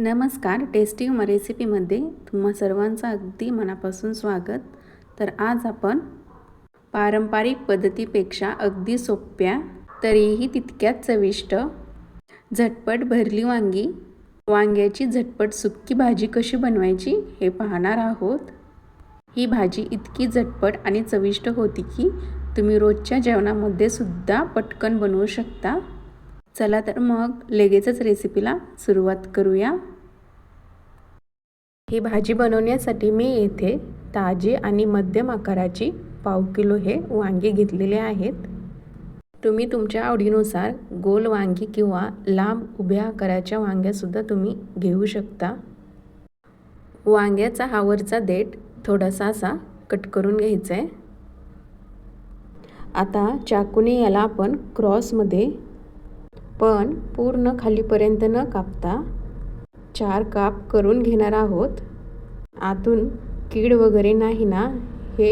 नमस्कार टेस्टी म रेसिपीमध्ये तुम्हा सर्वांचं अगदी मनापासून स्वागत. तर आज आपण पारंपरिक पद्धतीपेक्षा अगदी सोप्या तरीही तितक्याच चविष्ट झटपट भरली वांगी वांग्याची झटपट सुक्की भाजी कशी बनवायची हे पाहणार आहोत. ही भाजी इतकी झटपट आणि चविष्ट होती की तुम्ही रोजच्या जेवणामध्ये सुद्धा पटकन बनवू शकता. चला तर मग लगेचच रेसिपीला सुरुवात करूया. ही भाजी बनवण्यासाठी मी येथे ताजी आणि मध्यम आकाराची पाव किलो हे वांगी घेतलेले आहेत. तुम्ही तुमच्या आवडीनुसार गोल वांगी किंवा लांब उभ्या आकाराच्या वांग्यासुद्धा तुम्ही घेऊ शकता. वांग्याचा हावरचा देठ थोडासा असा कट करून घ्यायचा आहे. आता चाकूने याला आपण क्रॉसमध्ये पण पूर्ण खालीपर्यंत न कापता चार काप करून घेणार आहोत. आतून कीड वगैरे नाही ना हे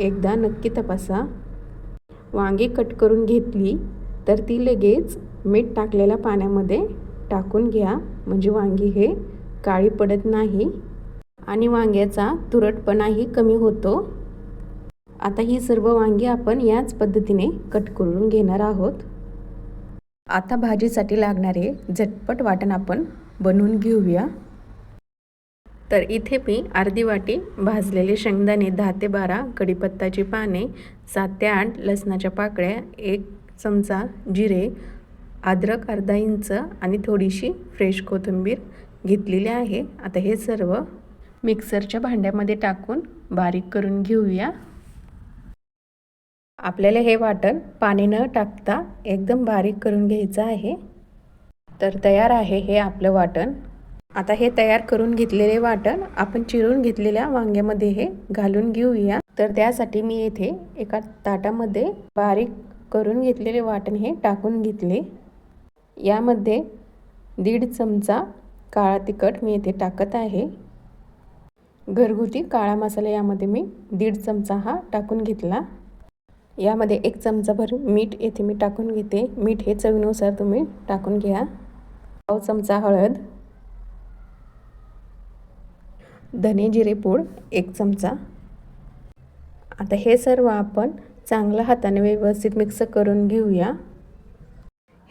एकदा नक्की तपासा. वांगी कट करून घेतली तर ती लगेच मीठ टाकलेल्या पाण्यामध्ये टाकून घ्या. म्हणजे वांगी हे काळी पडत नाही आणि वांग्याचा तुरटपणाही कमी होतो. आता ही सर्व वांगी आपण याच पद्धतीने कट करून घेणार आहोत. आता भाजीसाठी लागणारे झटपट वाटण आपण बनवून घेऊया. तर इथे मी अर्धी वाटी भाजलेले शेंगदाणे दहा ते बारा कढीपत्ताची पाने सात ते आठ लसणाच्या पाकळ्या एक चमचा जिरे अद्रक अर्धा इंच आणि थोडीशी फ्रेश कोथिंबीर घेतलेली आहे. आता हे सर्व मिक्सरच्या भांड्यामध्ये टाकून बारीक करून घेऊया. आपल्याला हे वाटण पाणी न टाकता एकदम बारीक करून घ्यायचं आहे. तर तयार आहे हे आपलं वाटण. आता हे तयार करून घेतलेले वाटण आपण चिरून घेतलेल्या वांग्यामध्ये हे घालून घेऊया. तर त्यासाठी मी येथे एका ताटामध्ये बारीक करून घेतलेले वाटण हे टाकून घेतले. यामध्ये दीड चमचा काळा तिखट मी येथे टाकत आहे. घरगुती काळा मसाला यामध्ये मी दीड चमचा हा टाकून घेतला. यामध्ये एक चमचाभर मीठ येथे मी टाकून घेते. मीठ हे चवीनुसार तुम्ही टाकून घ्या. पाव चमचा हळद. धने जिरे पूड एक चमचा. आता हे सर्व आपण चांगलं हाताने व्यवस्थित मिक्स करून घेऊया.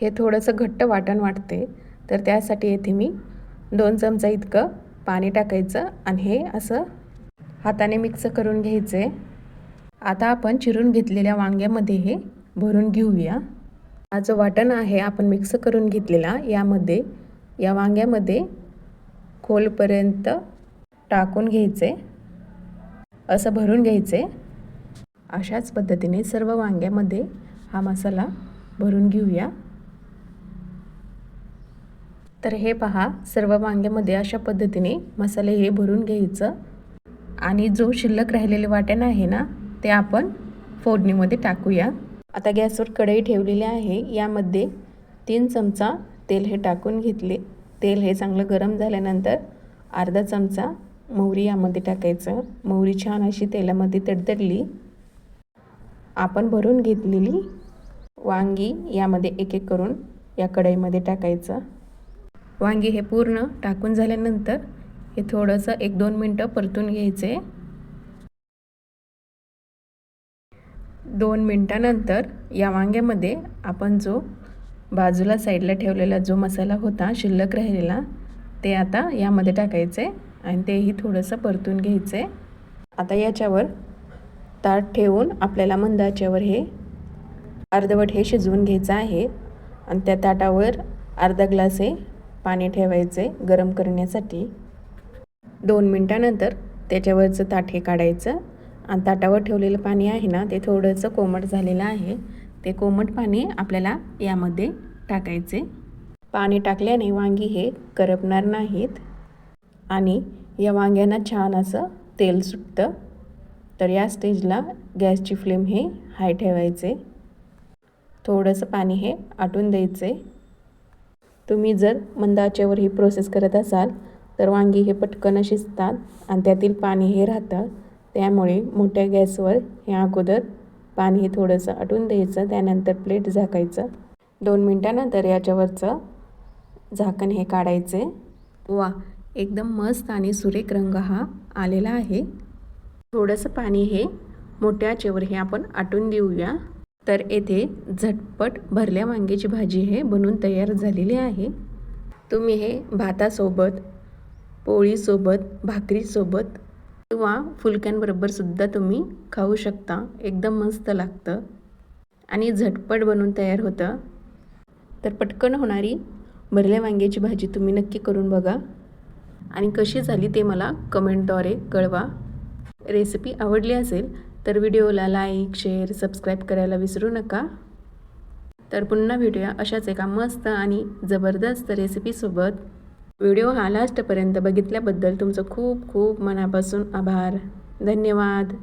हे थोडंसं घट्ट वाटण वाटते. तर त्यासाठी येथे मी दोन चमचा इतकं पाणी टाकायचं आणि हे असं हाताने मिक्स करून घ्यायचे. आता आपण चिरून घेतलेल्या वांग्यामध्ये हे भरून घेऊया. हा जो वाटण आहे आपण मिक्स करून घेतलेला यामध्ये या वांग्यामध्ये खोलपर्यंत टाकून घ्यायचे. असं भरून घ्यायचे. अशाच पद्धतीने सर्व वांग्यामध्ये हा मसाला भरून घेऊया. तर हे पहा सर्व वांग्यामध्ये अशा पद्धतीने मसाले हे भरून घ्यायचं. आणि जो शिल्लक राहिलेले वाटण आहे ना ते आपण फोडणीमध्ये टाकूया. आता गॅसवर कढई ठेवलेली आहे. यामध्ये तीन चमचा तेल हे टाकून घेतले. तेल हे चांगलं गरम झाल्यानंतर अर्धा चमचा मोहरी यामध्ये टाकायचं. मोहरी छान अशी तेलामध्ये तडतडली. आपण भरून घेतलेली वांगी यामध्ये एक एक करून या कढईमध्ये टाकायचं. वांगी हे पूर्ण टाकून झाल्यानंतर हे थोडंसं एक दोन मिनटं परतून घ्यायचे. दोन मिनटानंतर या वांग्यामध्ये आपण जो बाजूला साईडला ठेवलेला जो मसाला होता शिल्लक राहिलेला ते आता यामध्ये टाकायचे आणि तेही थोडंसं परतून घ्यायचे. आता याच्यावर ताट ठेवून आपल्याला मंदाच्यावर हे अर्धवट हे शिजवून घ्यायचं आहे आणि त्या ताटावर अर्धा ग्लास हे पाणी ठेवायचे गरम करण्यासाठी. दोन मिनटानंतर त्याच्यावरचं ताट हे काढायचं. आणि ताटावर ठेवलेलं पाणी आहे ना ते थोडंसं कोमट झालेलं आहे. ते कोमट पाणी आपल्याला यामध्ये टाकायचे. पाणी टाकल्याने वांगी हे करपणार नाहीत. आणि या वांग्यांना छान असं तेल सुटतं. तर या स्टेजला गॅसची फ्लेम हे हाय ठेवायचे. थोडंसं पाणी हे आटून द्यायचे. तुम्ही जर मंदाच्यावर ही प्रोसेस करत असाल तर वांगी हे पटकन शिजतात आणि त्यातील पाणी हे राहतं. त्यामुळे मोठ्या गॅसवर हे अगोदर पाणी हे थोडंसं आटून द्यायचं त्यानंतर प्लेट झाकायचं. दोन मिनटानंतर याच्यावरचं झाकण हे काढायचे. वा एकदम मस्त आणि सुरेख रंग हा आलेला आहे. थोडंसं पाणी हे मोठ्या आचेवर हे आपण आटून देऊया. तर येथे झटपट भरल्या वांग्याची भाजी हे बनून तयार झालेली आहे. तुम्ही हे भातासोबत पोळीसोबत भाकरीसोबत किंवा फुलक्यांबरोबर सुद्धा तुम्ही खाऊ शकता. एकदम मस्त लागतं. आणि झटपट बनून तयार होतं. तर पटकन होणारी भरल्या वांग्याची भाजी तुम्ही नक्की करून बघा. आणि कशी झाली ते मला कमेंटद्वारे कळवा. रेसिपी आवडली असेल तर व्हिडिओला लाईक शेअर सबस्क्राईब करायला विसरू नका. तर पुन्हा भेटूया अशाच एका मस्त आणि जबरदस्त रेसिपीसोबत. व्हिडिओ हा लास्टपर्यंत बघितल्याबद्दल तुमचं खूप खूप मनापासून आभार. धन्यवाद.